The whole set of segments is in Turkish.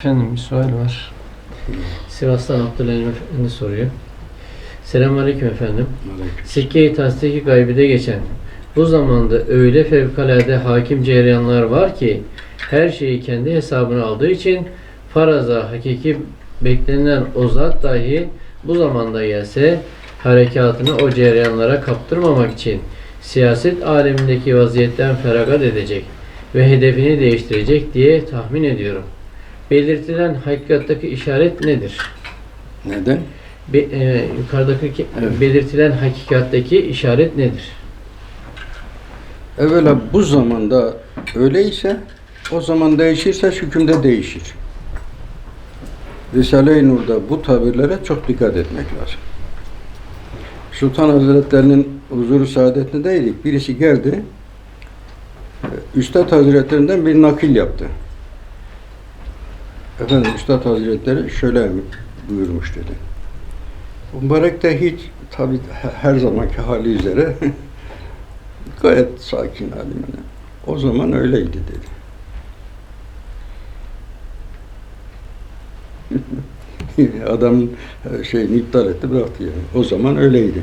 Efendim bir sual var. Sivas'tan Abdülhalim Efendi soruyor. Selamünaleyküm efendim. Sikke-i tasdiki gaybide geçen bu zamanda öyle fevkalade hakim cereyanlar var ki her şeyi kendi hesabına aldığı için faraza hakiki beklenen o zat dahi bu zamanda gelse harekatını o cereyanlara kaptırmamak için siyaset alemindeki vaziyetten feragat edecek ve hedefini değiştirecek diye tahmin ediyorum. Belirtilen hakikattaki işaret nedir? Neden? Be, e, yukarıdaki ki- Evet. belirtilen hakikatteki işaret nedir? Evvela bu zamanda öyleyse o zaman değişirse hükümde değişir. Risale-i Nur'da bu tabirlere çok dikkat etmek lazım. Sultan Hazretlerinin huzuru saadetindeydik. Birisi geldi. e, Üstad Hazretlerinden bir nakil yaptı. Efendim Üstad Hazretleri şöyle buyurmuş dedi. Mübarek de hiç tabi her zamanki hali üzere gayet sakin halimine. O zaman öyleydi dedi. Adam şeyini iptal etti bıraktı yani. O zaman öyleydi.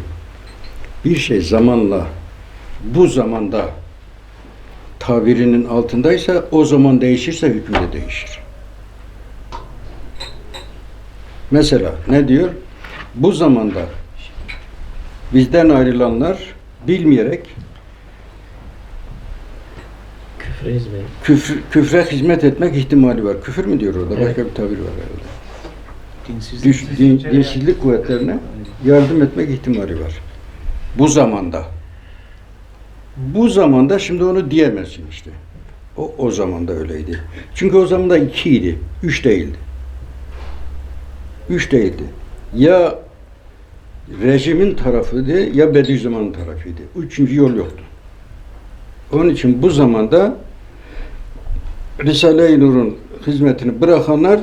Bir şey zamanla bu zamanda tabirinin altındaysa o zaman değişirse hükmü de değişir. Mesela ne diyor? Bu zamanda bizden ayrılanlar bilmeyerek Küfre hizmet. küfür, küfre hizmet etmek ihtimali var. Küfür mü diyor orada? Evet. Başka bir tabir var herhalde. Dinsizlik. Düş, din, dinsizlik kuvvetlerine yardım etmek ihtimali var. Bu zamanda. Bu zamanda şimdi onu diyemezsin işte. O, o zaman da öyleydi. Çünkü o zaman da ikiydi. Üç değildi. Üç değildi. Ya rejimin tarafıydı ya Bediüzzaman'ın tarafıydı. Üçüncü yol yoktu. Onun için bu zamanda Risale-i Nur'un hizmetini bırakanlar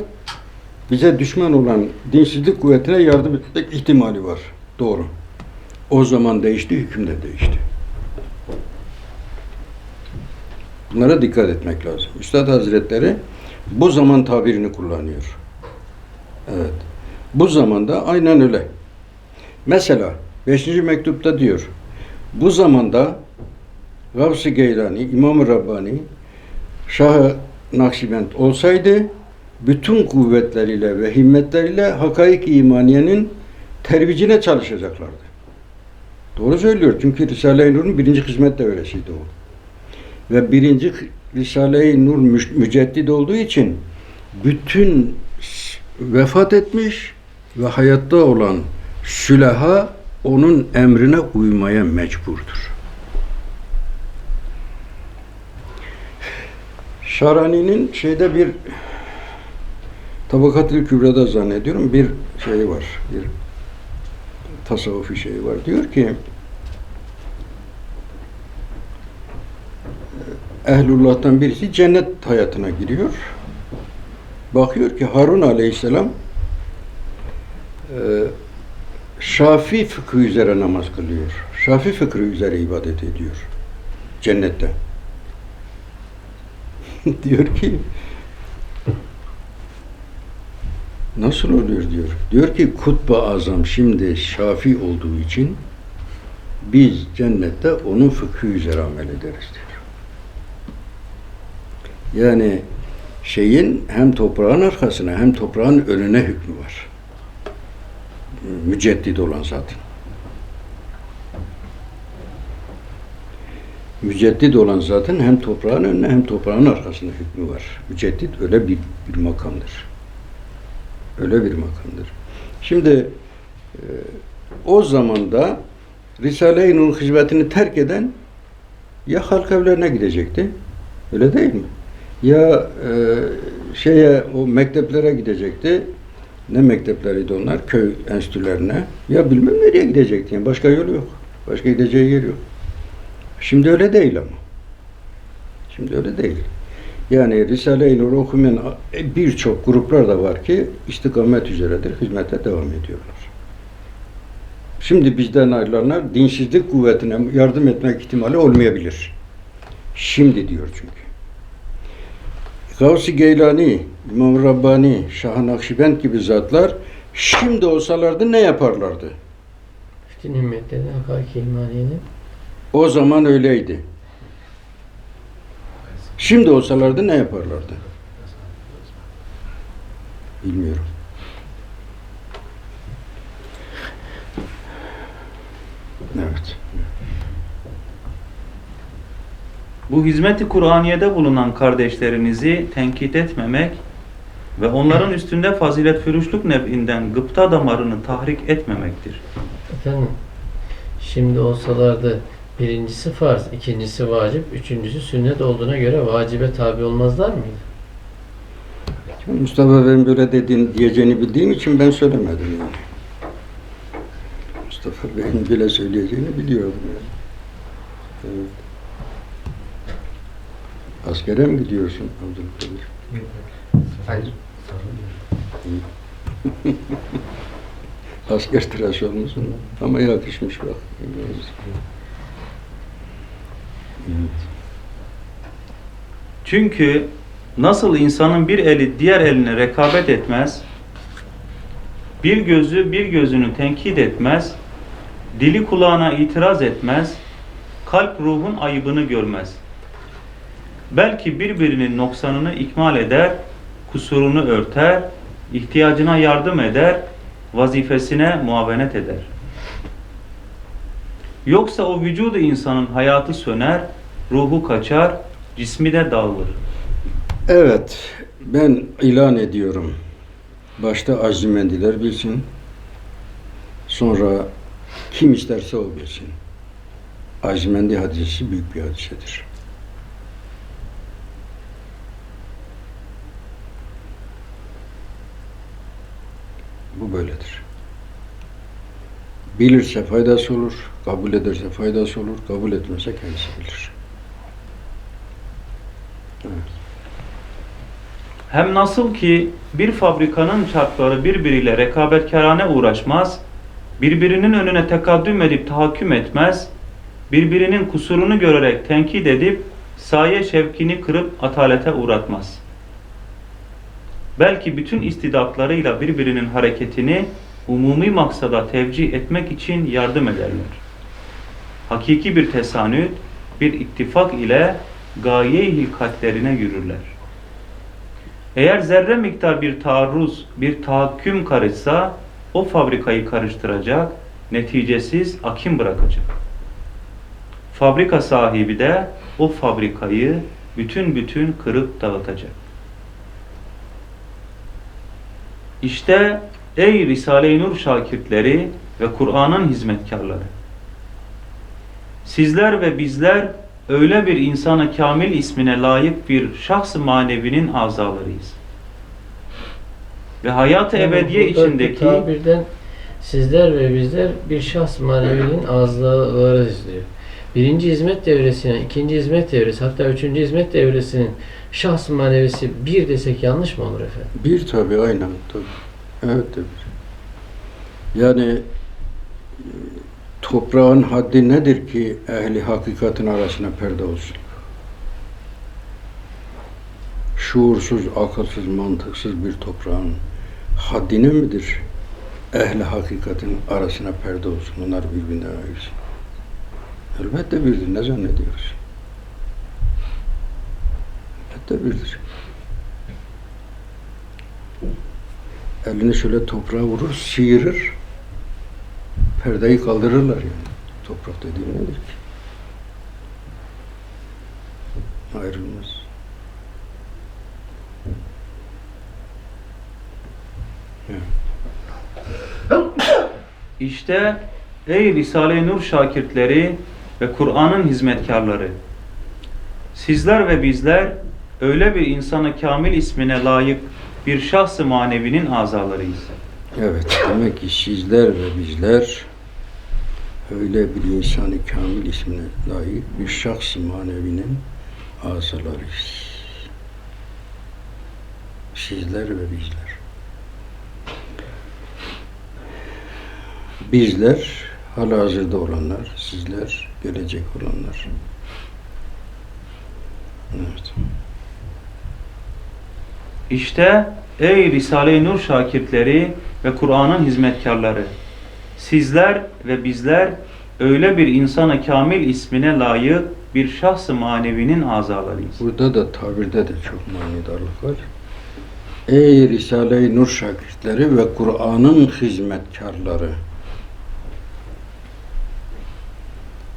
bize düşman olan dinsizlik kuvvetine yardım etmek ihtimali var. Doğru. O zaman değişti, hüküm de değişti. Bunlara dikkat etmek lazım. Üstad Hazretleri bu zaman tabirini kullanıyor. Evet. Bu zamanda aynen öyle. Mesela 5. mektupta diyor. Bu zamanda Gavs-ı Geylani, İmam-ı Rabbani, Şah-ı Nakşibend olsaydı bütün kuvvetleriyle ve himmetleriyle hakaik imaniyenin tervicine çalışacaklardı. Doğru söylüyor. Çünkü Risale-i Nur'un birinci hizmet devresiydi o. Ve birinci Risale-i Nur müc- müceddit olduğu için bütün vefat etmiş ve hayatta olan sülaha onun emrine uymaya mecburdur. Şarani'nin şeyde bir Tabakatül Kübra'da zannediyorum bir şey var. Bir tasavvufi şey var. Diyor ki Ehlullah'tan birisi cennet hayatına giriyor. Bakıyor ki Harun Aleyhisselam Şafi fıkhı üzere namaz kılıyor. Şafi fıkhı üzere ibadet ediyor. Cennette. diyor ki Nasıl oluyor diyor. Diyor ki Kutba Azam şimdi Şafi olduğu için biz cennette onun fıkhı üzere amel ederiz diyor. Yani şeyin hem toprağın arkasına hem toprağın önüne hükmü var. Müceddit olan zaten. Müceddit olan zaten hem toprağın önüne hem toprağın arkasına hükmü var. Müceddit öyle bir, bir makamdır. Öyle bir makamdır. Şimdi e, o zamanda Risale-i Nur hizmetini terk eden ya halk evlerine gidecekti. Öyle değil mi? Ya e, şeye o mekteplere gidecekti. Ne mektepleriydi onlar? Köy enstitülerine. Ya bilmem nereye gidecekti. Yani başka yolu yok. Başka gideceği yer yok. Şimdi öyle değil ama. Şimdi öyle değil. Yani Risale-i Nur okumayan birçok gruplar da var ki istikamet üzeredir, hizmete devam ediyorlar. Şimdi bizden ayrılanlar dinsizlik kuvvetine yardım etmek ihtimali olmayabilir. Şimdi diyor çünkü. Gavs-ı Geylani, İmam Rabbani, Şah-ı Nakşibend gibi zatlar şimdi olsalardı ne yaparlardı? Bütün himmetlerin hakiki imaniyenin O zaman öyleydi. Şimdi olsalardı ne yaparlardı? Bilmiyorum. Evet. Bu hizmeti Kur'aniye'de bulunan kardeşlerinizi tenkit etmemek ve onların üstünde fazilet fürüşlük nev'inden gıpta damarını tahrik etmemektir. Efendim, şimdi olsalardı birincisi farz, ikincisi vacip, üçüncüsü sünnet olduğuna göre vacibe tabi olmazlar mıydı? Mustafa ben böyle dediğin, diyeceğini bildiğim için ben söylemedim yani. Mustafa Bey'in böyle söyleyeceğini biliyordum yani. Evet. Askere mi gidiyorsun Abdülkadir? Hayır. Asker tıraş olmuşsun ama yakışmış bak. Evet. Çünkü nasıl insanın bir eli diğer eline rekabet etmez, bir gözü bir gözünü tenkit etmez, dili kulağına itiraz etmez, kalp ruhun ayıbını görmez. Belki birbirinin noksanını ikmal eder, kusurunu örter, ihtiyacına yardım eder, vazifesine muavenet eder. Yoksa o vücudu insanın hayatı söner, ruhu kaçar, cismi de dağılır. Evet, ben ilan ediyorum. Başta azimendiler bilsin. Sonra kim isterse o bilsin. Azimendi hadisi büyük bir hadisedir. Böyledir. Bilirse faydası olur, kabul ederse faydası olur, kabul etmezse kendisi bilir. Evet. Hem nasıl ki bir fabrikanın çarkları birbiriyle rekabetkarane uğraşmaz, birbirinin önüne tekaddüm edip tahakküm etmez, birbirinin kusurunu görerek tenkit edip saye şevkini kırıp atalete uğratmaz. Belki bütün istidatlarıyla birbirinin hareketini umumi maksada tevcih etmek için yardım ederler. Hakiki bir tesanüt, bir ittifak ile gaye-i hilkatlerine yürürler. Eğer zerre miktar bir taarruz, bir tahakküm karışsa o fabrikayı karıştıracak, neticesiz akim bırakacak. Fabrika sahibi de o fabrikayı bütün bütün kırıp dağıtacak. İşte ey Risale-i Nur şakirtleri ve Kur'an'ın hizmetkarları. Sizler ve bizler öyle bir insana kamil ismine layık bir şahs-ı manevinin azalarıyız. Ve hayat-ı Yani ebediye içindeki tabirden sizler ve bizler bir şahs manevinin azları diyor. Birinci hizmet devresine, ikinci hizmet devresi, hatta üçüncü hizmet devresinin şahs manevisi bir desek yanlış mı olur efendim? Bir tabi aynen tabi. Evet tabi. Yani e, toprağın haddi nedir ki ehli hakikatin arasına perde olsun? Şuursuz, akılsız, mantıksız bir toprağın haddine midir? Ehli hakikatin arasına perde olsun. Onlar birbirinden ayırsın. Elbette birdir. Ne zannediyoruz? Elbette birdir. elini şöyle toprağa vurur, sıyırır. Perdeyi kaldırırlar yani. Toprak dediğim nedir ki? Ayrılmaz. İşte ey Risale-i Nur şakirtleri ve Kur'an'ın hizmetkarları. Sizler ve bizler öyle bir insana kamil ismine layık bir şahs-ı manevinin azalarıyız. Evet, demek ki sizler ve bizler öyle bir insanı kamil ismine layık bir şahs manevinin azalarıyız. Sizler ve bizler. Bizler halihazırda olanlar, sizler gelecek olanlar. Evet. İşte ey Risale-i Nur şakirtleri ve Kur'an'ın hizmetkarları sizler ve bizler öyle bir insana kamil ismine layık bir şahs-ı manevinin azalarıyız. Burada da tabirde de çok manidarlık var. Ey Risale-i Nur şakirtleri ve Kur'an'ın hizmetkarları.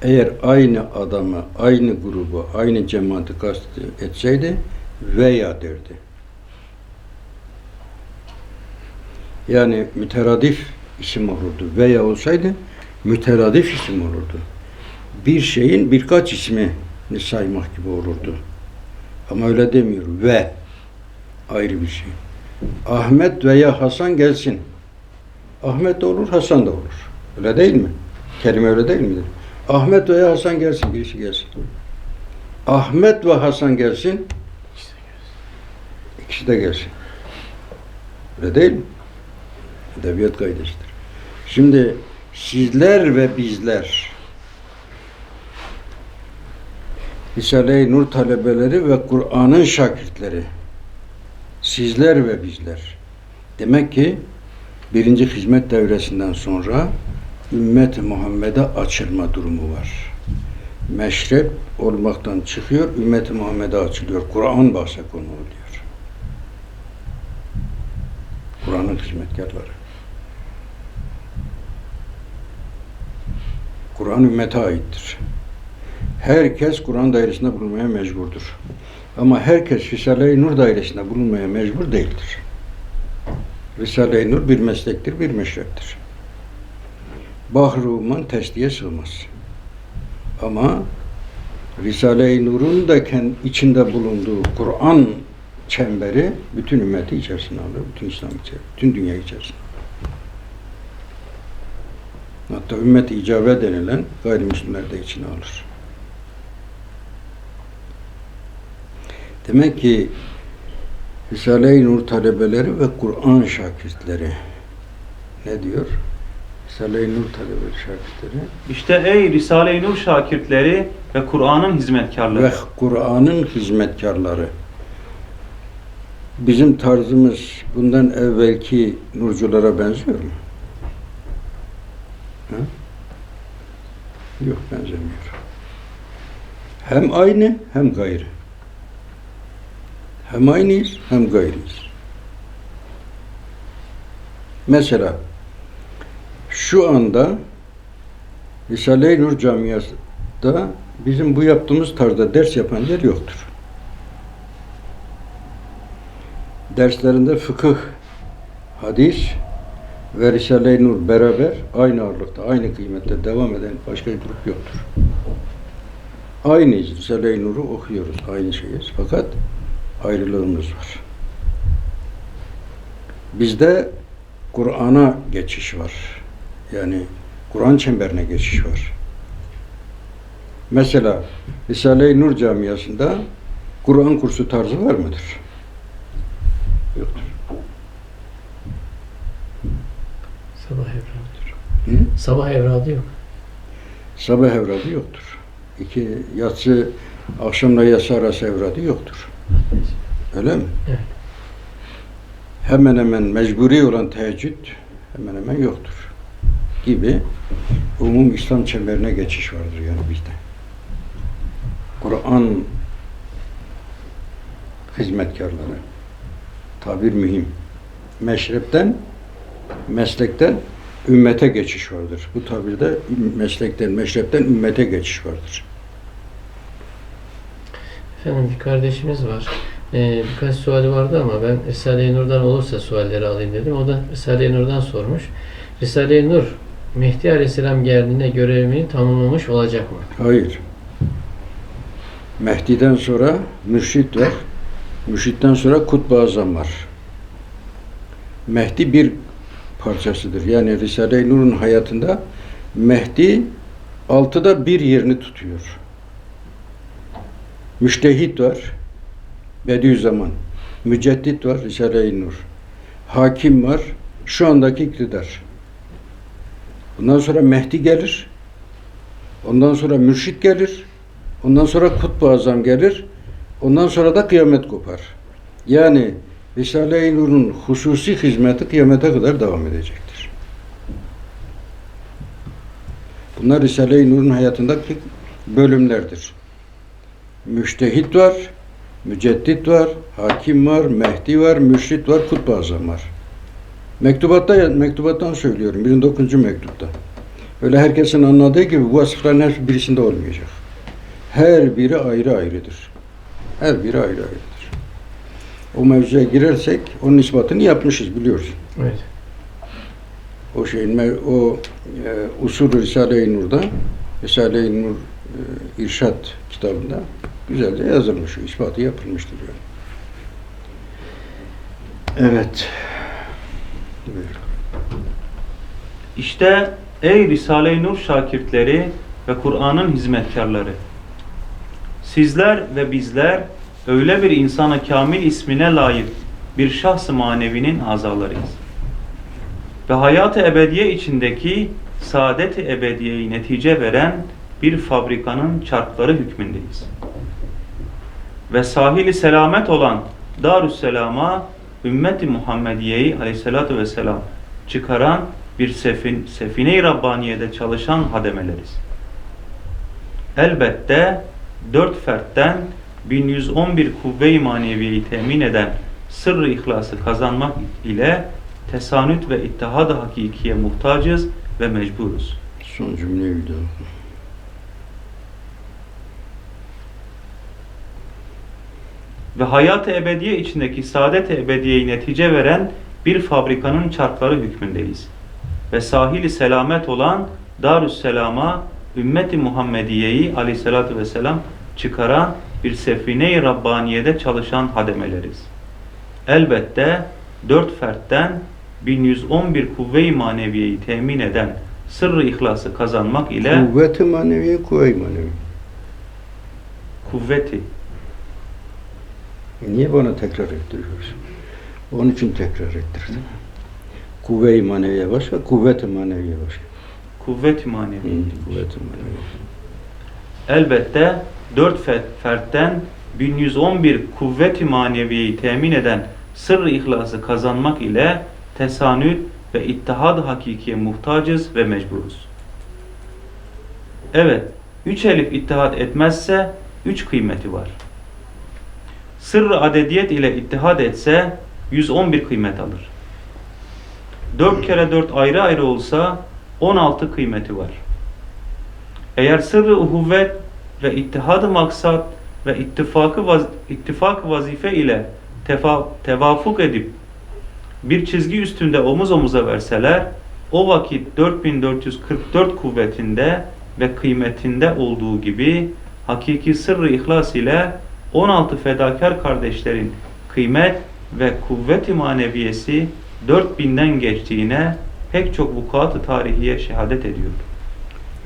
Eğer aynı adamı, aynı grubu, aynı cemaati kast etseydi veya derdi. Yani müteradif isim olurdu. Veya olsaydı müteradif isim olurdu. Bir şeyin birkaç ismini saymak gibi olurdu. Ama öyle demiyor. Ve ayrı bir şey. Ahmet veya Hasan gelsin. Ahmet de olur, Hasan da olur. Öyle değil mi? Kelime öyle değil midir? Ahmet veya Hasan gelsin, birisi gelsin. Ahmet ve Hasan gelsin. İkisi de gelsin. Öyle değil mi? Edebiyat kaydesidir. Şimdi sizler ve bizler Risale-i Nur talebeleri ve Kur'an'ın şakirtleri sizler ve bizler demek ki birinci hizmet devresinden sonra ümmet Muhammed'e açılma durumu var. Meşrep olmaktan çıkıyor, ümmet Muhammed'e açılıyor. Kur'an bahse konu oluyor. Kur'an'ın hizmetkarları. Kur'an ümmete aittir. Herkes Kur'an dairesinde bulunmaya mecburdur. Ama herkes Risale-i Nur dairesinde bulunmaya mecbur değildir. Risale-i Nur bir meslektir, bir meşreptir. Bahru Umman testiye sığmaz. Ama Risale-i Nur'un da içinde bulunduğu Kur'an çemberi bütün ümmeti içerisine alır, bütün İslam içerisinde, bütün dünya içerisinde. Hatta ümmet icabe denilen gayrimüslimler de içine alır. Demek ki Risale-i Nur talebeleri ve Kur'an şakirtleri ne diyor? Risale-i Nur talebeleri şakirtleri İşte ey Risale-i Nur şakirtleri ve Kur'an'ın hizmetkarları. ve Kur'an'ın hizmetkarları. Bizim tarzımız bundan evvelki nurculara benziyor mu? Ha? Yok benzemiyor. Hem aynı hem gayrı. Hem aynıyız hem gayrıyız. Mesela şu anda Risale-i Nur camiasında bizim bu yaptığımız tarzda ders yapan yer yoktur. Derslerinde fıkıh, hadis ve Risale-i Nur beraber aynı ağırlıkta, aynı kıymette devam eden başka bir grup yoktur. Aynıyız. Risale-i Nur'u okuyoruz. Aynı şeyiz. Fakat ayrılığımız var. Bizde Kur'an'a geçiş var. Yani Kur'an çemberine geçiş var. Mesela Risale-i Nur camiasında Kur'an kursu tarzı var mıdır? Yoktur. Sabah evradı. Hı? Sabah evradı yok. Sabah evradı yoktur. İki yatsı akşamla yatsı arası evradı yoktur. Öyle mi? Evet. Hemen hemen mecburi olan teheccüd hemen hemen yoktur. Gibi umum İslam çemberine geçiş vardır yani bizde. Kur'an hizmetkarları. Tabir mühim. Meşrepten, meslekten ümmete geçiş vardır. Bu tabirde meslekten, meşrepten ümmete geçiş vardır. Efendim bir kardeşimiz var. Ee, birkaç suali vardı ama ben Risale-i Nur'dan olursa sualleri alayım dedim. O da Risale-i Nur'dan sormuş. Risale-i Nur Mehdi Aleyhisselam geldiğinde görevini tamamlamış olacak mı? Hayır. Mehdi'den sonra mürşit var. Mürşitten sonra Kutbu Azam var. Mehdi bir parçasıdır. Yani Risale-i Nur'un hayatında Mehdi altıda bir yerini tutuyor. Müştehit var. Bediüzzaman. Müceddit var. Risale-i Nur. Hakim var. Şu andaki iktidar. Bundan sonra Mehdi gelir. Ondan sonra mürşit gelir. Ondan sonra Kutbu Azam gelir. Ondan sonra da kıyamet kopar. Yani Risale-i Nur'un hususi hizmeti kıyamete kadar devam edecektir. Bunlar Risale-i Nur'un hayatındaki bölümlerdir. Müştehit var, müceddit var, hakim var, mehdi var, mürşit var, kutbu azam var. Mektubatta, mektubattan söylüyorum, 29. mektupta. Öyle herkesin anladığı gibi bu vasıfların hepsi birisinde olmayacak. Her biri ayrı ayrıdır. Her biri ayrı ayrıdır. O mevzuya girersek onun ispatını yapmışız biliyoruz. Evet. O şeyin o e, usul Risale-i Nur'da Risale-i Nur e, İrşad kitabında güzelce yazılmış, ispatı yapılmıştır yani. Evet. İşte ey Risale-i Nur şakirtleri ve Kur'an'ın hizmetkarları. Sizler ve bizler öyle bir insana kamil ismine layık bir şahs-ı manevinin azalarıyız. Ve hayat-ı ebediye içindeki saadet-i ebediyeyi netice veren bir fabrikanın çarkları hükmündeyiz. Ve sahili selamet olan Darüsselam'a ümmeti Muhammediye'yi aleyhissalatu vesselam çıkaran bir sefin, sefine-i Rabbaniye'de çalışan hademeleriz. Elbette dört fertten 1111 kuvve-i maneviyeyi temin eden sırrı ihlası kazanmak ile tesanüt ve ittihad-ı hakikiye muhtacız ve mecburuz. Son cümleyi bir daha ve hayat-ı ebediye içindeki saadet-i ebediyeyi netice veren bir fabrikanın çarkları hükmündeyiz. Ve sahili selamet olan Darüsselam'a ümmeti Muhammediye'yi aleyhissalatü vesselam çıkaran bir sefine-i Rabbaniye'de çalışan hademeleriz. Elbette dört fertten 1111 kuvve-i maneviyeyi temin eden sırrı ihlası kazanmak ile Kuvvet-i manevi, kuvve-i manevi. kuvveti Niye bana tekrar ettiriyorsun? Onun için tekrar ettirdim. Kuvve-i maneviye başka, kuvvet-i maneviye başka. kuvvet-i maneviye. Elbette dört fe- fertten 1111 kuvvet-i maneviyeyi temin eden sırrı ihlası kazanmak ile tesanüt ve ittihad hakikiye muhtacız ve mecburuz. Evet, üç elif ittihad etmezse üç kıymeti var. Sırrı adediyet ile ittihad etse 111 kıymet alır. Dört kere dört ayrı ayrı olsa 16 kıymeti var. Eğer sırrı uhuvvet ve ittihad-ı maksat ve ittifakı vaz ittifak vazife ile tefa tevafuk edip bir çizgi üstünde omuz omuza verseler o vakit 4444 kuvvetinde ve kıymetinde olduğu gibi hakiki sırrı ihlas ile 16 fedakar kardeşlerin kıymet ve kuvvet-i maneviyesi 4000'den geçtiğine pek çok vukuat-ı tarihiye şehadet ediyor.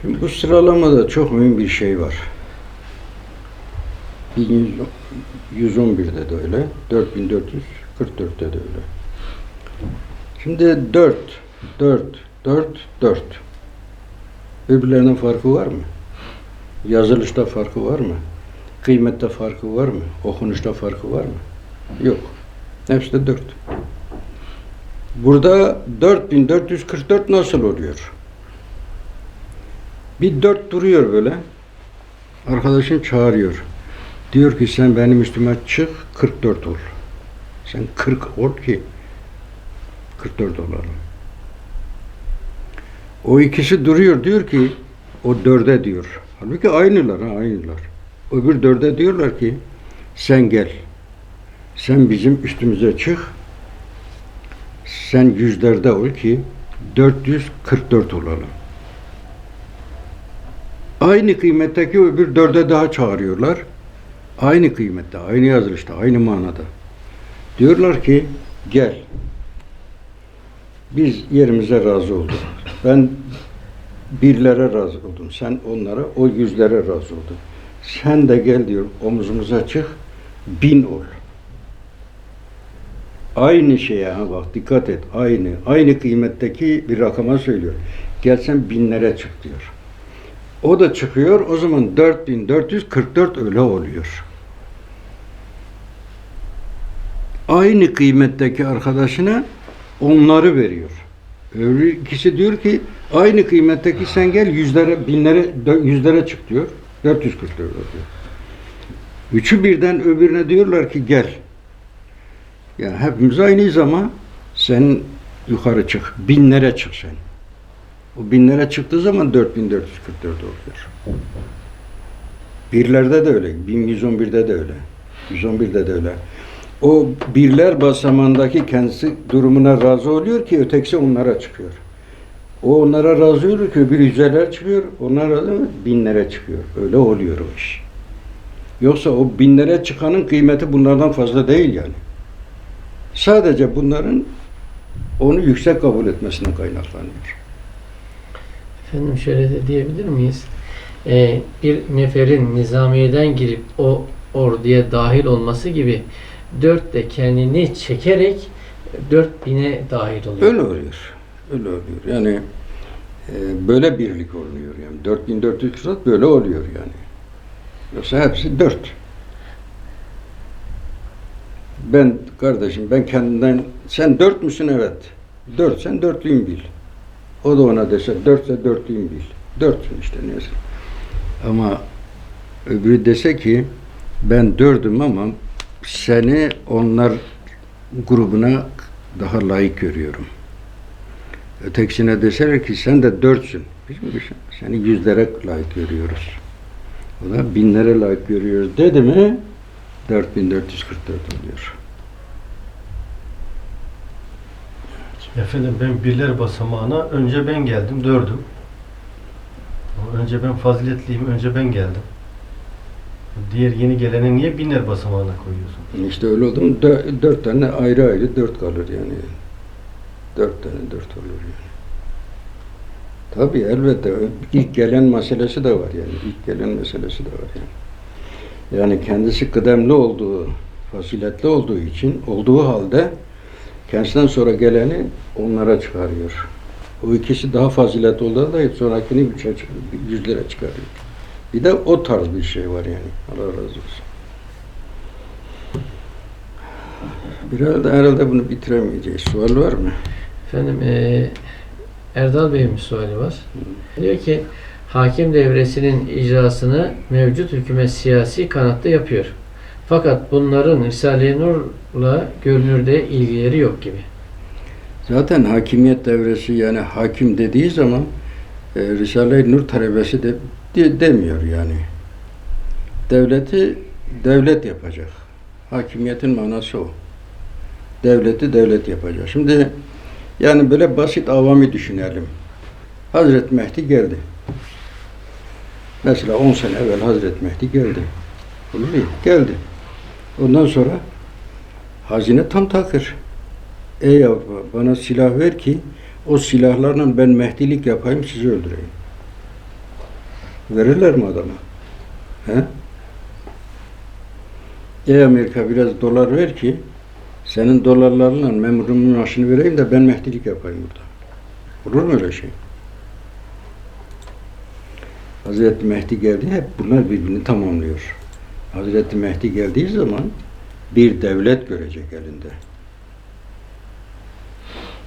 Şimdi bu sıralamada çok mühim bir şey var. 1111'de de öyle, 4444'te de öyle. Şimdi 4, 4, 4, 4. Birbirlerinin farkı var mı? Yazılışta farkı var mı? Kıymette farkı var mı? Okunuşta farkı var mı? Yok. Hepsi de 4. Burada 4444 nasıl oluyor? Bir dört duruyor böyle. Arkadaşın çağırıyor. Diyor ki sen benim üstüme çık 44 ol. Sen 40 ol ki 44 olalım. O ikisi duruyor diyor ki o dörde diyor. Halbuki aynılar ha aynılar. Öbür dörde diyorlar ki sen gel. Sen bizim üstümüze çık. Sen yüzlerde ol ki 444 olalım. Aynı kıymetteki öbür dörde daha çağırıyorlar. Aynı kıymette, aynı yazılışta, aynı manada. Diyorlar ki gel. Biz yerimize razı olduk. Ben birlere razı oldum. Sen onlara, o yüzlere razı oldun. Sen de gel diyor omuzumuza çık, bin ol. Aynı şeye ha bak dikkat et. Aynı. Aynı kıymetteki bir rakama söylüyor. Gelsen binlere çık diyor. O da çıkıyor. O zaman 4444 öyle oluyor. aynı kıymetteki arkadaşına onları veriyor. Öbür ikisi diyor ki aynı kıymetteki sen gel yüzlere, binlere, yüzlere çık diyor. 444 diyor. Üçü birden öbürüne diyorlar ki gel. Yani hepimiz aynıyız ama sen yukarı çık. Binlere çık sen. O binlere çıktığı zaman 4444 oluyor. Birlerde de öyle. 1111'de de öyle. 111'de de öyle. O birler basamandaki kendisi durumuna razı oluyor ki ötekisi onlara çıkıyor. O onlara razı oluyor ki bir yüzeler çıkıyor, onlar razı oluyor, binlere çıkıyor. Öyle oluyor o iş. Yoksa o binlere çıkanın kıymeti bunlardan fazla değil yani. Sadece bunların onu yüksek kabul etmesinden kaynaklanıyor. Efendim şöyle de diyebilir miyiz? Ee, bir neferin nizamiyeden girip o orduya dahil olması gibi dört de kendini çekerek dört bine dahil oluyor. Öyle oluyor. Öyle oluyor. Yani e, böyle birlik oluyor yani. 4400 kısat böyle oluyor yani. Yoksa hepsi dört. Ben kardeşim ben kendimden sen dört müsün evet. Dört sen dörtlüyüm bil. O da ona dese dörtse dörtlüyüm bil. Dörtsün işte neyse. Ama öbürü dese ki ben dördüm ama seni onlar grubuna daha layık görüyorum. Ötekisine deseler ki sen de dörtsün. Biz mi düşün? Seni yüzlere layık görüyoruz. O da binlere layık görüyoruz dedi mi 4444 oluyor. Efendim ben birler basamağına önce ben geldim, dördüm. Önce ben faziletliyim, önce ben geldim. Diğer yeni gelene niye binler basamağına koyuyorsun? İşte öyle oldu mu dö- dört tane ayrı ayrı dört kalır yani. Dört tane dört olur yani. Tabii elbette ilk gelen meselesi de var yani. İlk gelen meselesi de var yani. Yani kendisi kıdemli olduğu, faziletli olduğu için olduğu halde kendisinden sonra geleni onlara çıkarıyor. O ikisi daha faziletli olduğu da sonrakini üçe, yüzlere çıkarıyor. Bir de o tarz bir şey var yani. Allah razı olsun. Bir herhalde, herhalde bunu bitiremeyeceğiz. Sual var mı? Efendim eee, Erdal Bey'in bir suali var. Diyor ki hakim devresinin icrasını mevcut hükümet siyasi kanatta yapıyor. Fakat bunların Risale-i Nur'la görünürde ilgileri yok gibi. Zaten hakimiyet devresi yani hakim dediği zaman e, Risale-i Nur talebesi de, de- demiyor yani. Devleti devlet yapacak. Hakimiyetin manası o. Devleti devlet yapacak. Şimdi yani böyle basit avami düşünelim. Hazret Mehdi geldi. Mesela 10 sene evvel Hazret Mehdi geldi. Olur mu? Geldi. Ondan sonra hazine tam takır. Ey yavru bana silah ver ki o silahlarla ben Mehdilik yapayım sizi öldüreyim. Verirler mi adama? He? Ey Amerika biraz dolar ver ki senin dolarlarla memurumun maaşını vereyim de ben Mehdilik yapayım burada. Olur mu öyle şey? Hazreti Mehdi geldi hep bunlar birbirini tamamlıyor. Hazreti Mehdi geldiği zaman bir devlet görecek elinde.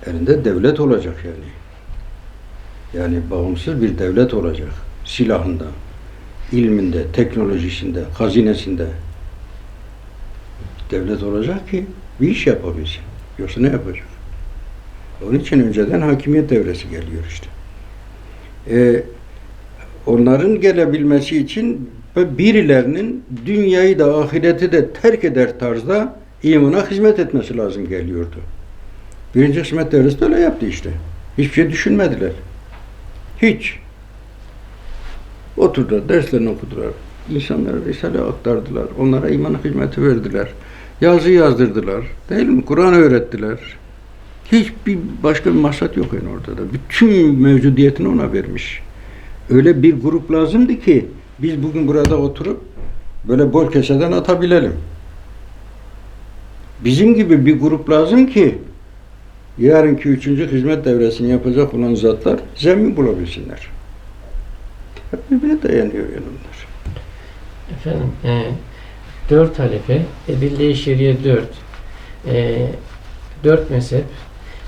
Elinde devlet olacak yani. Yani bağımsız bir devlet olacak. Silahında, ilminde, teknolojisinde, hazinesinde. Devlet olacak ki bir iş yapabilsin. Yoksa ne yapacak? Onun için önceden hakimiyet devresi geliyor işte. Ee, onların gelebilmesi için birilerinin dünyayı da ahireti de terk eder tarzda imana hizmet etmesi lazım geliyordu. Birinci hizmet devresi de öyle yaptı işte. Hiçbir şey düşünmediler. Hiç. Oturdular, derslerini okudular. İnsanlara Risale aktardılar. Onlara iman hizmeti verdiler. Yazı yazdırdılar. Değil mi? Kur'an öğrettiler. Hiçbir başka bir maksat yok yani ortada. Bütün mevcudiyetini ona vermiş. Öyle bir grup lazımdı ki biz bugün burada oturup böyle bol keseden atabilelim. Bizim gibi bir grup lazım ki yarınki üçüncü hizmet devresini yapacak olan zatlar zemin bulabilsinler. Hep birbirine dayanıyor yani onlar. Efendim, e, dört halife, Edille-i Şeriye dört. e, dört mezhep,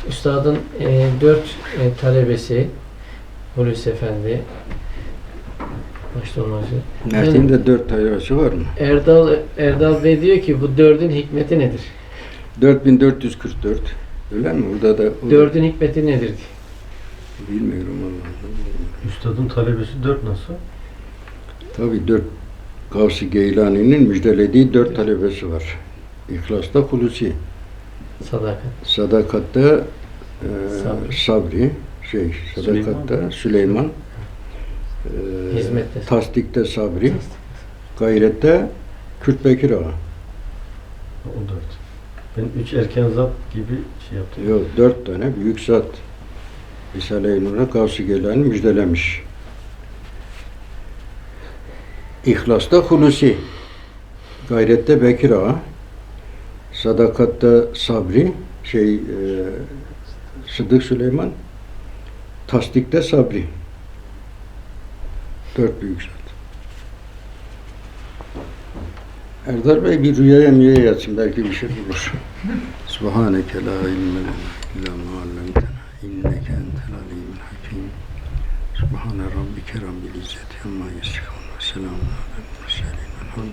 Üstadın e, dört e, talebesi, Hulusi Efendi, başta olmak üzere. Mert'in de dört talebesi var mı? Erdal, Erdal Bey diyor ki bu dördün hikmeti nedir? 4444. Öyle mi? Orada da o da- Dördün hikmeti nedir? diye. bilmiyorum Allah'ım. Üstadın talebesi dört nasıl? Tabii dört Gavs-ı Geylani'nin müjdelediği dört talebesi var. İhlas'ta Hulusi, Sadakat. sadakatta e, Sabri. sabri. şey, sadakatta Süleyman, e, Hizmette. tasdikte sabri, gayrette Kürt Bekir Ağa. O dört. Ben üç erken zat gibi şey yaptım. Yok, dört tane büyük zat. Risale-i Nur'a Gavs-ı Geylani müjdelemiş. İhlas'ta Hulusi, gayrette Bekir Ağa, sadakatta Sabri, şey, e, Sıddık Süleyman, tasdikte Sabri. Dört büyük zat. Erdal Bey bir rüyaya müye yatsın belki bir şey bulur. Subhaneke la ilme illa ma allamtena inneke entel alimul hakim. Subhane rabbike rabbil izzeti amma yasifun السلام على المرسلين الحمد